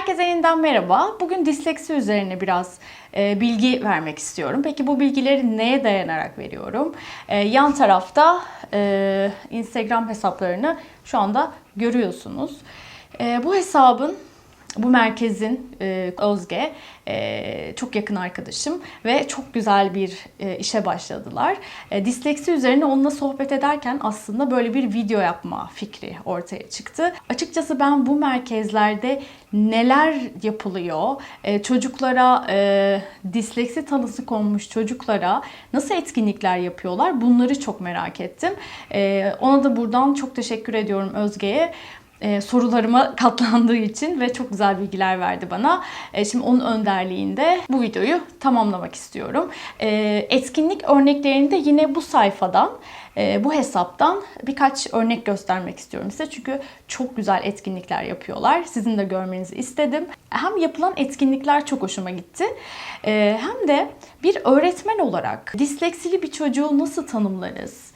Herkese yeniden merhaba. Bugün disleksi üzerine biraz e, bilgi vermek istiyorum. Peki bu bilgileri neye dayanarak veriyorum? E, yan tarafta e, Instagram hesaplarını şu anda görüyorsunuz. E, bu hesabın bu merkezin e, Özge e, çok yakın arkadaşım ve çok güzel bir e, işe başladılar. E, disleksi üzerine onunla sohbet ederken aslında böyle bir video yapma fikri ortaya çıktı. Açıkçası ben bu merkezlerde neler yapılıyor, e, çocuklara e, disleksi tanısı konmuş çocuklara nasıl etkinlikler yapıyorlar bunları çok merak ettim. E, ona da buradan çok teşekkür ediyorum Özge'ye e, sorularıma katlandığı için ve çok güzel bilgiler verdi bana. E, şimdi onun önderliğinde bu videoyu tamamlamak istiyorum. E, etkinlik örneklerini de yine bu sayfadan, e, bu hesaptan birkaç örnek göstermek istiyorum size. Çünkü çok güzel etkinlikler yapıyorlar. Sizin de görmenizi istedim. Hem yapılan etkinlikler çok hoşuma gitti. E, hem de bir öğretmen olarak disleksili bir çocuğu nasıl tanımlarız?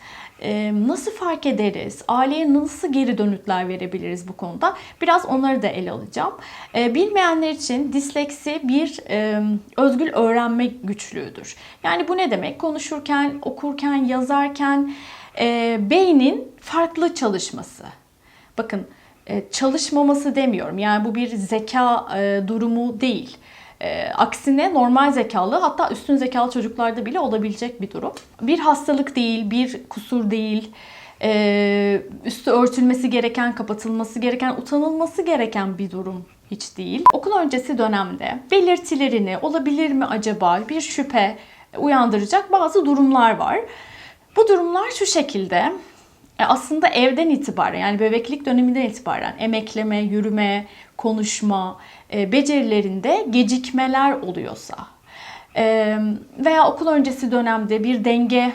Nasıl fark ederiz? Aileye nasıl geri dönütler verebiliriz bu konuda? Biraz onları da ele alacağım. Bilmeyenler için disleksi bir özgül öğrenme güçlüğüdür. Yani bu ne demek? Konuşurken, okurken, yazarken beynin farklı çalışması. Bakın çalışmaması demiyorum. Yani bu bir zeka durumu değil. E, aksine normal zekalı hatta üstün zekalı çocuklarda bile olabilecek bir durum. Bir hastalık değil, bir kusur değil, e, üstü örtülmesi gereken, kapatılması gereken, utanılması gereken bir durum hiç değil. Okul öncesi dönemde belirtilerini olabilir mi acaba bir şüphe uyandıracak bazı durumlar var. Bu durumlar şu şekilde. E, aslında evden itibaren yani bebeklik döneminden itibaren emekleme, yürüme, konuşma e, becerilerinde gecikmeler oluyorsa e, veya okul öncesi dönemde bir denge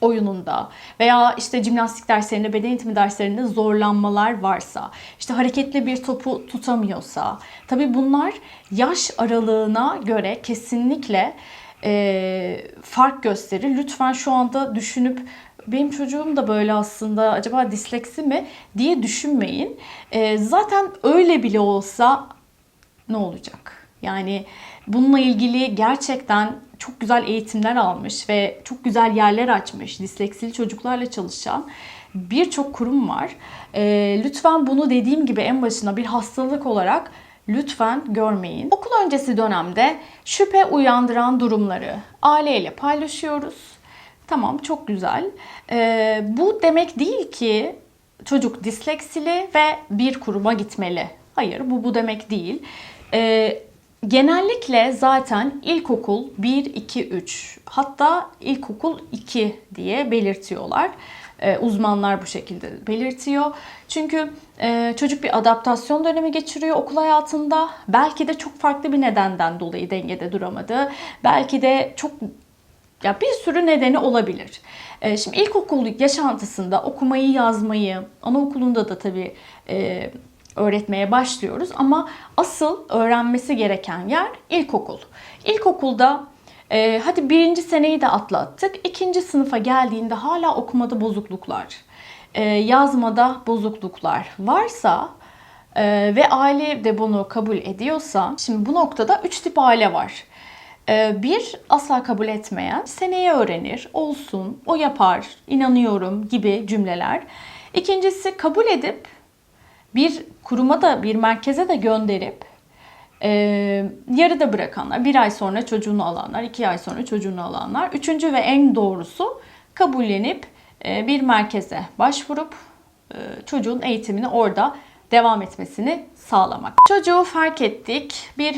oyununda veya işte jimnastik derslerinde, beden eğitimi derslerinde zorlanmalar varsa, işte hareketli bir topu tutamıyorsa, tabii bunlar yaş aralığına göre kesinlikle e, fark gösterir. Lütfen şu anda düşünüp benim çocuğum da böyle aslında acaba disleksi mi diye düşünmeyin. E, zaten öyle bile olsa ne olacak? Yani bununla ilgili gerçekten çok güzel eğitimler almış ve çok güzel yerler açmış disleksili çocuklarla çalışan birçok kurum var. E, lütfen bunu dediğim gibi en başına bir hastalık olarak lütfen görmeyin. Okul öncesi dönemde şüphe uyandıran durumları aileyle paylaşıyoruz. Tamam çok güzel. Ee, bu demek değil ki çocuk disleksili ve bir kuruma gitmeli. Hayır bu bu demek değil. Ee, genellikle zaten ilkokul 1, 2, 3 hatta ilkokul 2 diye belirtiyorlar. Ee, uzmanlar bu şekilde belirtiyor. Çünkü e, çocuk bir adaptasyon dönemi geçiriyor okul hayatında. Belki de çok farklı bir nedenden dolayı dengede duramadı. Belki de çok ya bir sürü nedeni olabilir. E, şimdi ilkokul yaşantısında okumayı, yazmayı, anaokulunda da tabii e, öğretmeye başlıyoruz ama asıl öğrenmesi gereken yer ilkokul. İlkokulda e, hadi birinci seneyi de atlattık. ikinci sınıfa geldiğinde hala okumada bozukluklar, e, yazmada bozukluklar varsa e, ve aile de bunu kabul ediyorsa, şimdi bu noktada üç tip aile var. E, bir, asla kabul etmeyen, seneye öğrenir, olsun, o yapar, inanıyorum gibi cümleler. İkincisi kabul edip bir kuruma da bir merkeze de gönderip e, yarıda bırakanlar, bir ay sonra çocuğunu alanlar, iki ay sonra çocuğunu alanlar. Üçüncü ve en doğrusu kabullenip e, bir merkeze başvurup e, çocuğun eğitimini orada devam etmesini sağlamak. Çocuğu fark ettik, bir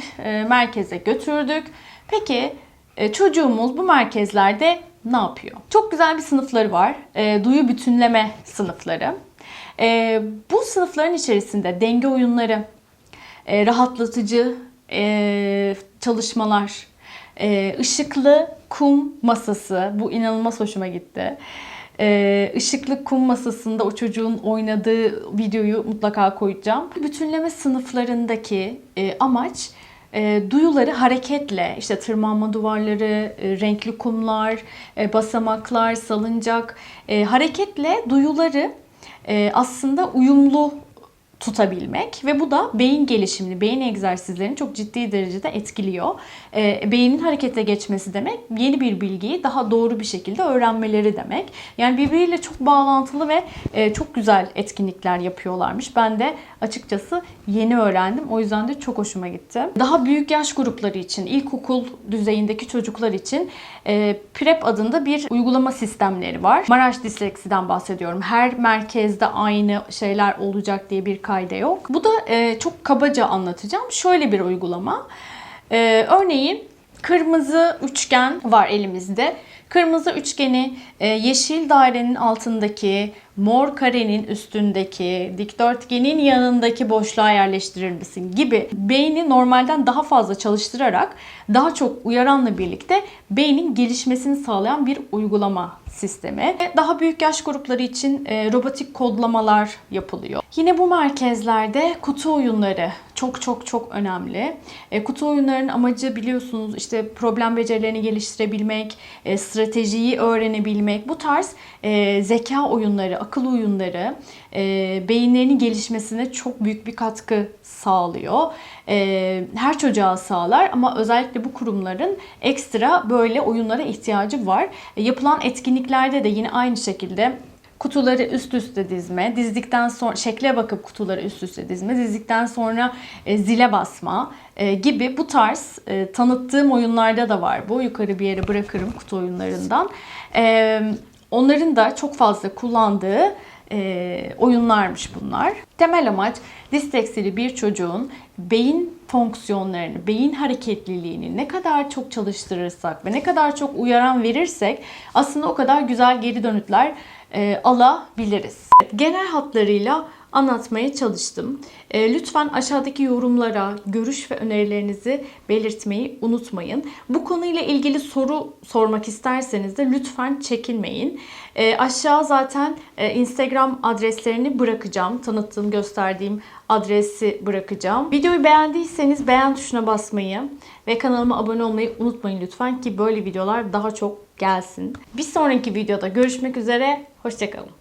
merkeze götürdük. Peki e, çocuğumuz bu merkezlerde ne yapıyor? Çok güzel bir sınıfları var. E, duyu bütünleme sınıfları. E, bu sınıfların içerisinde denge oyunları, e, rahatlatıcı çalışmalar, ışıklı kum masası, bu inanılmaz hoşuma gitti. E, ışıklı kum masasında o çocuğun oynadığı videoyu mutlaka koyacağım. Bütünleme sınıflarındaki amaç e, duyuları hareketle işte tırmanma duvarları, e, renkli kumlar, e, basamaklar, salıncak e, hareketle duyuları aslında uyumlu tutabilmek ve bu da beyin gelişimini, beyin egzersizlerini çok ciddi derecede etkiliyor. E, beynin harekete geçmesi demek yeni bir bilgiyi daha doğru bir şekilde öğrenmeleri demek. Yani birbiriyle çok bağlantılı ve e, çok güzel etkinlikler yapıyorlarmış. Ben de açıkçası yeni öğrendim. O yüzden de çok hoşuma gitti. Daha büyük yaş grupları için, ilkokul düzeyindeki çocuklar için e, PrEP adında bir uygulama sistemleri var. Maraş Disleksi'den bahsediyorum. Her merkezde aynı şeyler olacak diye bir kayda yok. Bu da e, çok kabaca anlatacağım. Şöyle bir uygulama. E, örneğin kırmızı üçgen var elimizde. Kırmızı üçgeni e, yeşil dairenin altındaki, mor karenin üstündeki, dikdörtgenin yanındaki boşluğa yerleştirir misin gibi beyni normalden daha fazla çalıştırarak daha çok uyaranla birlikte beynin gelişmesini sağlayan bir uygulama sistemi. Ve Daha büyük yaş grupları için e, robotik kodlamalar yapılıyor. Yine bu merkezlerde kutu oyunları çok çok çok önemli. E, kutu oyunlarının amacı biliyorsunuz işte problem becerilerini geliştirebilmek, e, stratejiyi öğrenebilmek. Bu tarz e, zeka oyunları, akıl oyunları e, beyinlerinin gelişmesine çok büyük bir katkı sağlıyor. E, her çocuğa sağlar ama özellikle bu kurumların ekstra böyle oyunlara ihtiyacı var. E, yapılan etkinliklerde de yine aynı şekilde kutuları üst üste dizme, dizdikten sonra şekle bakıp kutuları üst üste dizme, dizdikten sonra e, zile basma e, gibi bu tarz e, tanıttığım oyunlarda da var. Bu yukarı bir yere bırakırım kutu oyunlarından. E, onların da çok fazla kullandığı e, oyunlarmış bunlar. Temel amaç disleksili bir çocuğun beyin fonksiyonlarını, beyin hareketliliğini ne kadar çok çalıştırırsak ve ne kadar çok uyaran verirsek aslında o kadar güzel geri dönütler e, alabiliriz. Genel hatlarıyla anlatmaya çalıştım. E, lütfen aşağıdaki yorumlara görüş ve önerilerinizi belirtmeyi unutmayın. Bu konuyla ilgili soru sormak isterseniz de lütfen çekinmeyin. E, aşağı zaten e, Instagram adreslerini bırakacağım. Tanıttığım, gösterdiğim adresi bırakacağım. Videoyu beğendiyseniz beğen tuşuna basmayı ve kanalıma abone olmayı unutmayın lütfen ki böyle videolar daha çok gelsin. Bir sonraki videoda görüşmek üzere. Hoşçakalın.